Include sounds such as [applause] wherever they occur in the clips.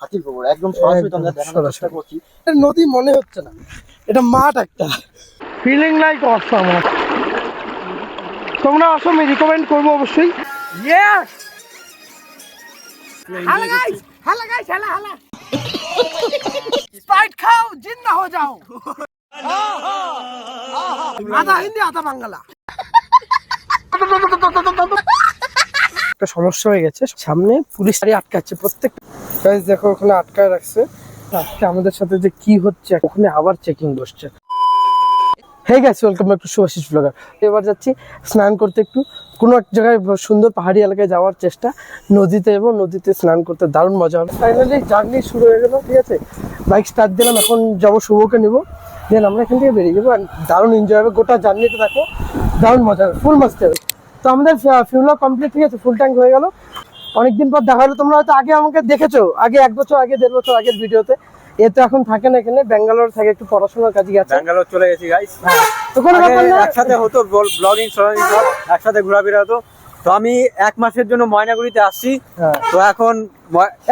হাতির গোবর একদম সরাসরি তোমরা দেখানোর চেষ্টা করছি। এটা নদী মনে হচ্ছে না এটা মাঠ একটা। ফিলিং লাইক অসাম তোমরা আসো আমি রিকমেন্ড করব অবশ্যই। Yes hello guys hello guys hello hello Sprite খাও জিন্দা হয়ে যাও। আধা হিন্দি আধা বাংলা। একটা সমস্যা হয়ে গেছে। সামনে পুলিশ গাড়ি আটকাচ্ছে, প্রত্যেক গাইস দেখো ওখানে আটকায় রাখছে। আজকে আমাদের সাথে যে কি হচ্ছে ওখানে আবার চেকিং বসছে। হে গেছে welcome back to Subhashis blogger এবার যাচ্ছি স্নান করতে একটু। কোনো এক জায়গায় সুন্দর পাহাড়ি এলাকায় যাওয়ার চেষ্টা। নদীতে এবং নদীতে স্নান করতে দারুণ মজা হবে। ফাইনালি জার্নি শুরু হয়ে গেল, ঠিক আছে? বাইক স্টার্ট দিলাম, এখন যাব শুভকে নিব। দেন আমরা এখান থেকে বেরিয়ে যাব। দারুণ এনজয় হবে, গোটা জার্নিটা দেখো। দারুণ মজা হবে ফুল মাস্তে হবে। তো আমাদের ফিউলা কমপ্লিট ঠিক আছে ফুল ট্যাঙ্ক হয়ে গেল। অনেকদিন পর দেখা হলো তোমরা হয়তো আগে আমাকে দেখেছ আগে এক বছর আগে দেড় বছর আগের ভিডিওতে। এ তো এখন থাকে না এখানে ব্যাঙ্গালোর থাকে একটু পড়াশোনার কাজে গেছে। ব্যাঙ্গালোর চলে গেছি গাইস তো কোনো ব্যাপার না। একসাথে হতো ব্লগিং সলগিং সব একসাথে ঘোরাফেরা হতো। তো আমি এক মাসের জন্য ময়নাগুড়িতে আসছি। হ্যাঁ। তো এখন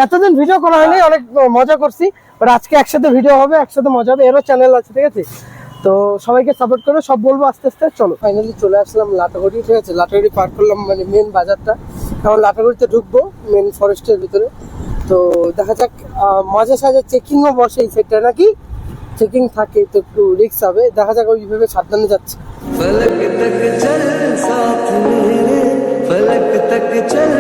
এতদিন ভিডিও করা হয়নি অনেক মজা করছি বাট আজকে একসাথে ভিডিও হবে একসাথে মজা হবে এরও চ্যানেল আছে ঠিক আছে? তো সবাইকে সাপোর্ট করো সব বলব আস্তে আস্তে, চলো। ফাইনালি চলে আসলাম লাটাগুড়ি, ঠিক আছে? লাটাগুড়ি পার করলাম মানে মেন বাজারটা। কারণ লাটাগুড়িতে ঢুকবো মেন ফরেস্টের ভিতরে। তো দেখা যাক মাঝে সাঝে চেকিংও বসে এই সেটটা নাকি? চেকিং থাকে, তো একটু রিক্স হবে। দেখা যাক ওইভাবে সাবধানে যাচ্ছে। ফলক তক চল সাথ মেরে ফলক তক চল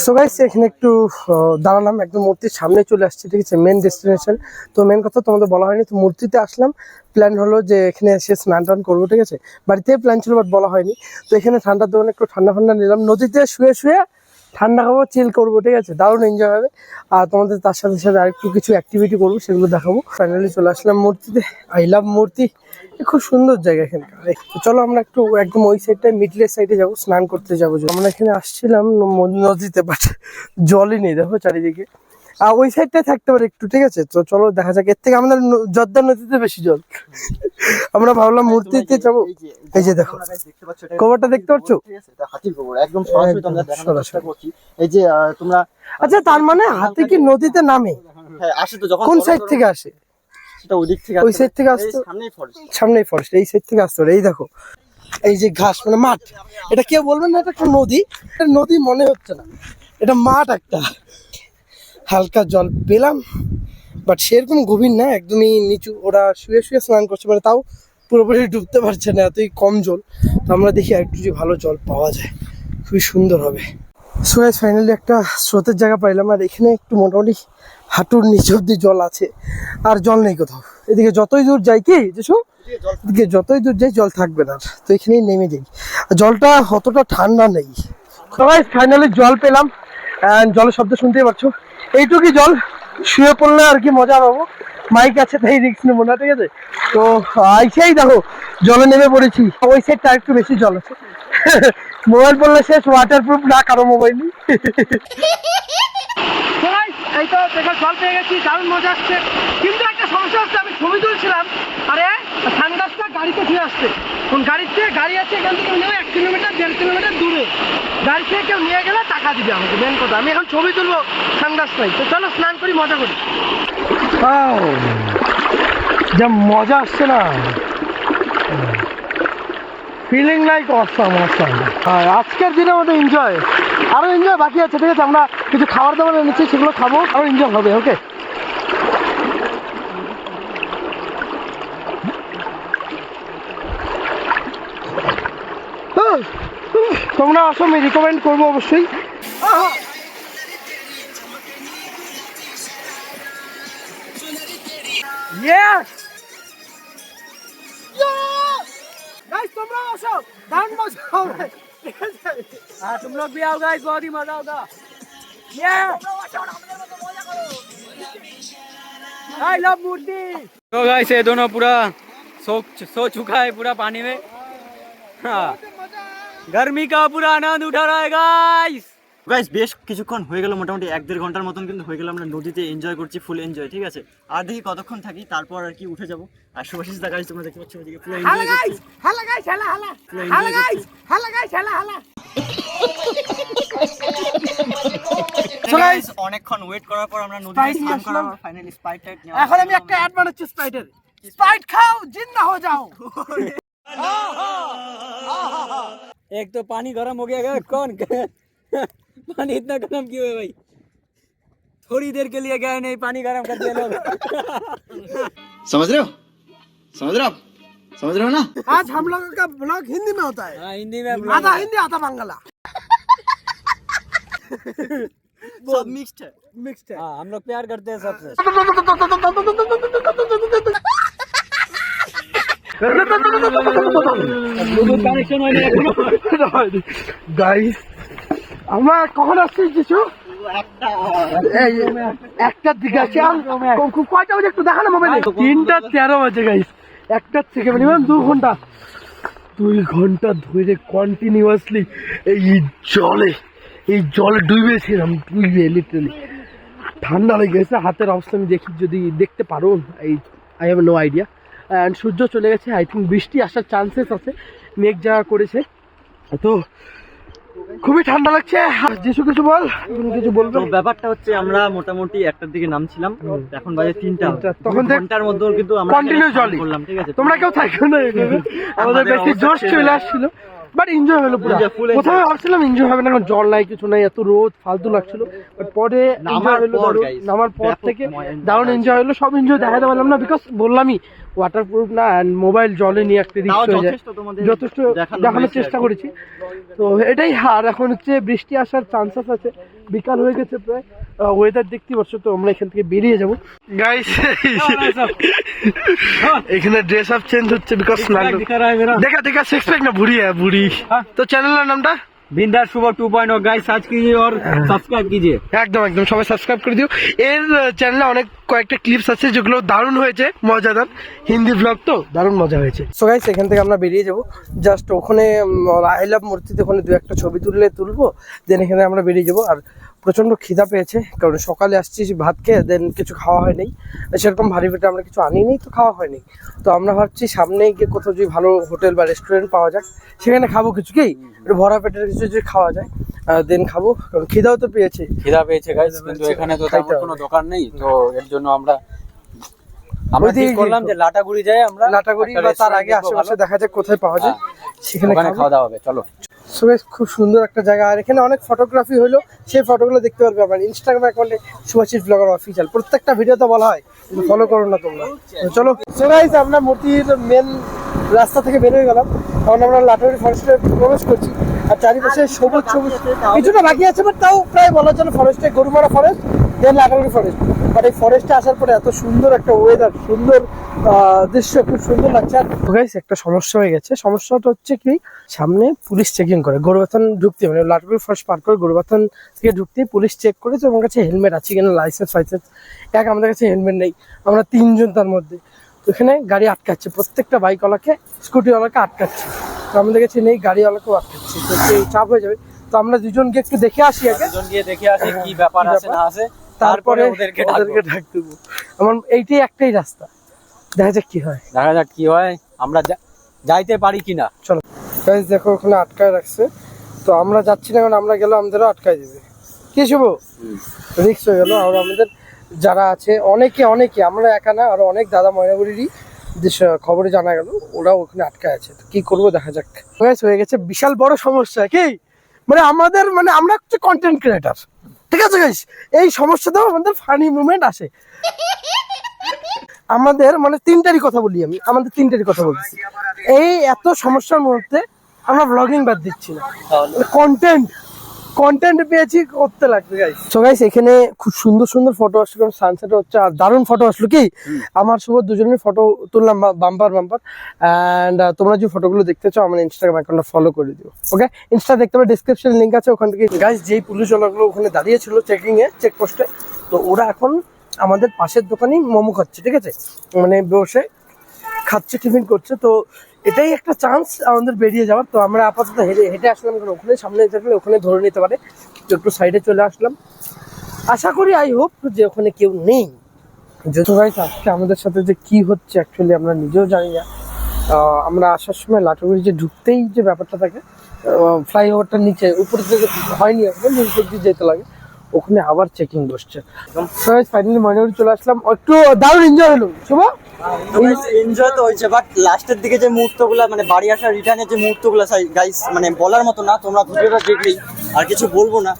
সো গাইস এখানে একটু দাঁড়ালাম, একদম মূর্তির সামনে চলে আসছে, ঠিক আছে মেন ডেস্টিনেশন তো মেন কথা তোমাদের বলা হয়নি, তো মূর্তিতে আসলাম। প্ল্যান হলো যে এখানে এসে স্নান টান করব, ঠিক আছে? বাড়িতে প্ল্যান ছিল বাট বলা হয়নি। তো এখানে ঠান্ডার দোকানে একটু ঠান্ডা ঠান্ডা নিলাম। নদীতে শুয়ে শুয়ে ঠান্ডা খাব চিল করব, ঠিক আছে? দারুণ এনজয় হবে। আর তোমাদের তার সাথে সাথে আরেকটু কিছু অ্যাক্টিভিটি করব, সেগুলো দেখাবো। ফাইনালি চলে আসলাম মূর্তিতে। আই লাভ মূর্তি। খুব সুন্দর জায়গা এখানকার। চলো আমরা একটু, একদম ওই সাইডটায় মিডলের সাইডে যাব, স্নান করতে যাব। আমরা এখানে আসছিলাম নদীতে বাট জলই নেই, দেখো চারিদিকে। ওই সাইডটায় থাকতে পারে একটু ঠিক আছে? তো চলো দেখা যাক। এর থেকে আমাদের জর্দা নদীতে বেশি জল। [laughs] আমরা ভাবলাম মূর্তিতে যাব। এই যে দেখো guys দেখতে পাচ্ছ হাতির একদম সরাসরি এই যে তোমরা আচ্ছা তার মানে হাতে কি নদীতে নামে? হ্যাঁ কোন সাইড থেকে আসে? ওই দিক থেকে আসতে? এই সামনেই ফরেস্ট এই সাইড থেকে আসতে এই দেখো এই যে ঘাস মানে মাঠ। এটা কেউ বলবেন না এটা একটা নদী। নদী মনে হচ্ছে না। এটা মাঠ একটা। হালকা জল পেলাম বাট সেরকম গভীর না একদমই নিচু ওরা শুয়ে শুয়ে স্নান করছে মানে তাও পুরোপুরি ডুবতে পারছে না এতই কম জল। তো আমরা দেখি একটু যদি ভালো জল পাওয়া যায় খুবই সুন্দর হবে। সো ফাইনালি একটা স্রোতের জায়গা পাইলাম আর এখানে একটু মোটামুটি হাঁটুর নিচে অব্দি জল আছে আর জল নেই কোথাও। এদিকে যতই দূর যাই কি যেসব এদিকে যতই দূর যাই জল থাকবে না। তো এখানেই নেমে যাই। জলটা অতটা ঠান্ডা নেই। সবাই ফাইনালি জল পেলাম জলের শব্দ শুনতেই পাচ্ছ। এইটুকুই জল, শুয়ে পড়লে আর কি মজা পাবো। মাইক আছে, তাই রিক্স নেব না, ঠিক আছে? তো, আইসেই দেখো, জলে নেমে পড়েছি। ওই সাইডটা একটু বেশি জল আছে। মোবাইল পড়লে শেষ ওয়াটার প্রুফ না, কারও মোবাইলই এই গেছি মজা আসছে। কিন্তু একটা সমস্যা হচ্ছে, আমি ছবি আরে গাড়িতে আসছে। গাড়ি আছে এক কিলোমিটার, দেড় কিলোমিটার দূরে। গাড়ি নিয়ে আমাকে মেন কথা। আমি এখন ছবি তুলবো সানগ্লাস নাই। তো চলো স্নান করি, মজা করি। যা মজা আসছে না। ফিলিং লাইক অসাম অসাম আজকের দিনের মতো এনজয় আরও এনজয় বাকি আছে, ঠিক আছে? আমরা কিছু খাবার দাবার এনেছি, সেগুলো খাব, আরও এনজয় হবে ওকে তোমরা আসো, আমি রিকমেন্ড করব অবশ্যই। तुम लोग [laughs] हाँ तुम लोग भी आओगे इस बहुत ही मज़ा होगा। ये मूर्ति तो ये दोनों पूरा सो सो चुका है पूरा पानी में। हाँ। गर्मी का पूरा आनंद उठा रहा है गाइस গাইস বেশ কিছুক্ষণ হয়ে গেল মোটামুটি এক দেড় ঘন্টার মতন কিন্তু হয়ে গেল আমরা নদীতে এনজয় করছি ফুল এনজয় ঠিক আছে আর দেখি কতক্ষণ থাকি তারপর আর কি উঠে যাবো আর শুভাশিস দা গাইস তোমরা দেখতে পাচ্ছ ওদিকে পুরো এনজয় করছি হ্যালো গাইস হ্যালো হ্যালো পুরো enjoy করছি। Hello guys hello hello So guys, অনেকক্ষণ ওয়েট করার পর আমরা নদীতে Sprite স্নান নিয়ে করার আসলাম। পর ফাইনালি স্পাইট টাইট এখন আমি একটা অ্যাড বানাচ্ছি স্প্রাইটের স্প্রাইট খাও জিন্দা হয়ে যাও [laughs] एक तो पानी गर्म हो गया है, कौन पानी इतना गर्म क्यों है भाई? थोड़ी देर के लिए गए नहीं पानी गर्म कर दिया लोग। समझ रहे हो? समझ रहे हो समझ रहे हो ना? आज हम लोगों का ब्लॉग हिंदी में होता है। आ, हिंदी में आधा हिंदी आधा बांग्ला। सब मिक्स्ड है। मिक्स्ड है। हाँ हम लोग प्यार करते हैं सबसे। गाइस আমরা কখন আসছি কিছু? একটার দিকে কো- কয়টা বাজে একটু দেখা না মোবাইলে তিনটা তেরো বাজে গাইস একটার থেকে মিনিমাম দু ঘণ্টা। দুই ঘণ্টা ধরে কন্টিনিউয়াসলি এই জলে এই জলে ডুবেছিলাম ডুবে লিটারালি ঠান্ডা লেগে গেছে হাতের অবস্থা আমি দেখি যদি দেখতে পারো এই I have no idea and সূর্য চলে গেছে আই থিঙ্ক বৃষ্টি আসার চান্সেস আছে মেঘ যা করেছে। তো খুবই ঠান্ডা লাগছে। আর যিশু কিছু বল তুমি কিছু বলবে? তো ব্যাপারটা হচ্ছে আমরা মোটামুটি একটার দিকে নামছিলাম। এখন বাজে তিনটা। তখন তিনটার ঘণ্টার মধ্যে কিন্তু আমরা কন্টিনিউ জল করলাম ঠিক আছে? তোমরা কেউ থাকো না [laughs] আমাদের বেশি জোর জোশ চলে আসছিল। বাট এনজয় হলো পুরো। প্রথমে ভাবছিলাম এনজয় হবে না এখন জল নাই কিছু নাই এত রোদ ফালতু লাগছিল। বাট পরে নামার হলো পর, নামার পর থেকে দারুণ এনজয় হলো সব এনজয় দেখাতে পারলাম না বিকজ বললামই ওয়াটার প্রুফ না অ্যান্ড মোবাইল জলে নিয়ে একটা রিস্ক হয়ে যায়। যথেষ্ট দেখানোর চেষ্টা করেছি। তো এটাই আর এখন হচ্ছে বৃষ্টি আসার চান্সেস আছে। বিকাল হয়ে গেছে প্রায়। ওয়েদার দেখতে পাচ্ছ তো আমরা এখান থেকে বেরিয়ে যাব। গাইস এখানে ড্রেস আপ চেঞ্জ হচ্ছে বিকজ দেখা দেখা সিক্স প্যাক না বুড়ি হ্যাঁ বুড়ি। তো চ্যানেলের নামটা? বিন্দার শুভ টু পয়েন্ট গাইস সার্চ কিজিয়ে আর সাবস্ক্রাইব কিজিয়ে। একদম একদম সবাই সাবস্ক্রাইব করে দিও। এর চ্যানেলে অনেক কয়েকটা ক্লিপস আছে যেগুলো দারুণ হয়েছে মজাদার। হিন্দি ব্লগ তো দারুণ মজা হয়েছে। সো গাইস এখান থেকে আমরা বেরিয়ে যাব। জাস্ট ওখানে আই লাভ মূর্তিতে ওখানে দু একটা ছবি তুললে তুলবো দেন এখানে আমরা বেরিয়ে যাব। আর প্রচণ্ড খিদা পেয়েছে কারণ সকালে আসছি ভাত খেয়ে দেন কিছু খাওয়া হয়নি সেরকম ভারী পেটে আমরা কিছু আনিনি তো খাওয়া হয়নি। তো আমরা ভাবছি সামনে গিয়ে কোথাও যদি ভালো হোটেল বা রেস্টুরেন্ট পাওয়া যায় সেখানে খাব কিছু কি? একটু ভরা পেটের কিছু যদি খাওয়া যায় দেন খাব কারণ খিদাও তো পেয়েছে। খিদা পেয়েছে গাইস কিন্তু এখানে তো তেমন কোনো দোকান নেই তো এর জন্য আমরা আমরা ঠিক করলাম যে লাটাগুড়ি যাই আমরা লাটাগুড়ি বা তার আগে আশেপাশে দেখা যাক কোথায় পাওয়া যায় সেখানে খাওয়া দাওয়া হবে চলো। Guys, খুব সুন্দর একটা জায়গা। আর এখানে অনেক ফটোগ্রাফি হলো সেই ফটোগুলো দেখতে পারবে আমার ইনস্টাগ্রাম অ্যাকাউন্টে সুভাষিস ব্লগার অফিসিয়াল প্রত্যেকটা ভিডিও তো বলা হয় ফলো করো না তোমরা। চলো। সো গাইস আমরা মূর্তির মেন রাস্তা থেকে বের হয়ে গেলাম। এখন আমরা লাটারি ফরেস্টে প্রবেশ করছি। আর চারিপাশে সবুজ সবুজ কিছুটা বাকি আছে বাট তাও প্রায় বলা চলে ফরেস্টে গরুমারা ফরেস্ট দেন লাটারি ফরেস্ট বাট এই ফরেস্টে আসার পরে এত সুন্দর একটা ওয়েদার সুন্দর দৃশ্য খুব সুন্দর লাগছে। আর গাইস একটা সমস্যা হয়ে গেছে। সমস্যাটা হচ্ছে কি সামনে পুলিশ চেকিং করে। গরুবাথান ঢুকতে মানে লাটগুলো ফার্স্ট পার করে গরুবাথান থেকে ঢুকতে পুলিশ চেক করে যে আমার কাছে হেলমেট আছে কিনা লাইসেন্স ফাইসেন্স। এক আমাদের কাছে হেলমেট নেই। আমরা তিনজন তার মধ্যে। তো এখানে গাড়ি আটকাচ্ছে। প্রত্যেকটা বাইকওয়ালাকে স্কুটিওয়ালাকে আটকাচ্ছে। তো আমাদের কাছে নেই গাড়িওয়ালাকেও আটকাচ্ছে। তো এই চাপ হয়ে যাবে। তো আমরা দুজনকে একটু দেখে আসি আগে। দুজন গিয়ে দেখে আসি কি ব্যাপার আছে না আছে। তারপরে ওদেরকে। ডাক দেবো। আমার এইটাই একটাই রাস্তা। দেখা যাক কি হয়। দেখা যাক কি হয়। আমরা যাইতে পারি কিনা। চলো। গাইজ দেখো ওখানে আটকায় রাখছে। তো আমরা যাচ্ছি না কারণ আমরা গেলে আমাদেরও আটকায় দিবে। কি শুভ? রিক্স হয়ে গেল। আর আমাদের যারা আছে অনেকে অনেকে আমরা একা না আরও অনেক দাদা ময়নাগুড়িরই যে খবরে জানা গেল ওরা ওখানে আটকায় আছে। তো কি করব দেখা যাক। হয়ে গেছে। বিশাল বড় সমস্যা কি? মানে আমাদের মানে আমরা হচ্ছে কন্টেন্ট ক্রিয়েটার ঠিক আছে গাইস এই সমস্যাতেও আমাদের ফানি মুভমেন্ট আসে। আমাদের মানে তিনটারই কথা বলি আমি আমাদের তিনটারই কথা বলছি। এই এত সমস্যার মধ্যে আমরা ব্লগিং বাদ দিচ্ছি না। কন্টেন্ট কন্টেন্ট পেয়েছি করতে লাগবে গাইস সো গাইস এখানে খুব সুন্দর সুন্দর ফটো আসলো কারণ সানসেট হচ্ছে আর দারুণ ফটো আসলো কি? আমার শুভ দুজনের ফটো তুললাম বাম্পার বাম্পার অ্যান্ড তোমরা যে ফটোগুলো দেখতে চাও আমার ইনস্টাগ্রাম অ্যাকাউন্টটা ফলো করে দিও ওকে ইনস্টা দেখতে পাবে ডিসক্রিপশন লিঙ্ক আছে ওখান থেকে। গাইস যেই পুলিশওয়ালাগুলো ওখানে দাঁড়িয়ে ছিল চেকিং এ চেকপোস্টে তো ওরা এখন আমাদের পাশের দোকানেই মোমো খাচ্ছে ঠিক আছে? মানে বসে খাচ্ছে টিফিন করছে তো এটাই একটা চান্স আমাদের বেরিয়ে যাওয়ার। তো আমরা আপাতত হেঁটে হেঁটে আসলাম কারণ ওখানে, সামনে থাকলে ওখানে ধরে নিতে পারে। তো একটু সাইডে চলে আসলাম। আশা করি আই হোপ যে ওখানে কেউ নেই। যেহেতু গাইস আজকে আমাদের সাথে যে কি হচ্ছে অ্যাকচুয়ালি আমরা নিজেও জানি না। আমরা আসার সময় লাটুগুড়ি যে ঢুকতেই যে ব্যাপারটা থাকে ফ্লাইওভারটার নিচে, উপরে থেকে হয়নি এখন, নিচ দিয়ে যেতে লাগে। ওখানে আবার চেকিং বসছে। ফাইনালি ময়নাগুড়ি চলে আসলাম। একটু দারুণ এনজয় হলো। শুভ। এনজয় তো হয়েছে বাট লাস্টের দিকে যে মুহূর্তগুলো মানে বাড়ি আসার রিটার্নের যে মুহূর্তগুলো গাইস মানে বলার মতো না তোমরা ভিডিওটা দেখলেই আর কিছু বলব না।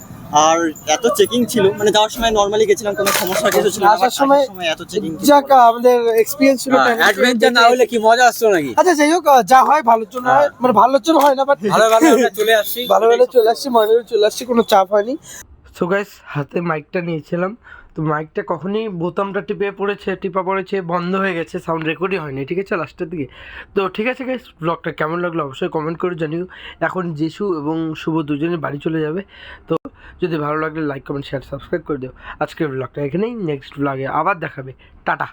আর এত চেকিং ছিল মানে যাওয়ার সময় নর্মালি গেছিলাম কোনো সমস্যা কিছু ছিল আসার সময় এত চেকিং যাক আমাদের এক্সপিরিয়েন্স ছিল অ্যাডভেঞ্চার না হলে কি মজা আসতো নাকি? আচ্ছা যাই হোক যা হয় ভালোর জন্য হয় মানে ভালোর জন্য হয় না বাট ভালো ভালো চলে আসছি ভালো ভালো চলে আসছি মনে চলে আসছি কোনো চাপ হয়নি। সো গাইস হাতে মাইকটা নিয়েছিলাম। তো মাইকটা কখনই বোতামটা টিপে পড়েছে, টিপা পড়েছে, বন্ধ হয়ে গেছে সাউন্ড রেকর্ডই হয়নি, ঠিক আছে? লাস্টের দিকে। তো ঠিক আছে গাইস ব্লগটা কেমন লাগল অবশ্যই কমেন্ট করে জানিও। এখন যিশু এবং শুভ দুজনে বাড়ি চলে যাবে। তো যদি ভালো লাগলে লাইক কমেন্ট শেয়ার সাবস্ক্রাইব করে দিও। আজকের ব্লগটা এখানেই নেক্সট ব্লগে আবার দেখাবে। টাটা!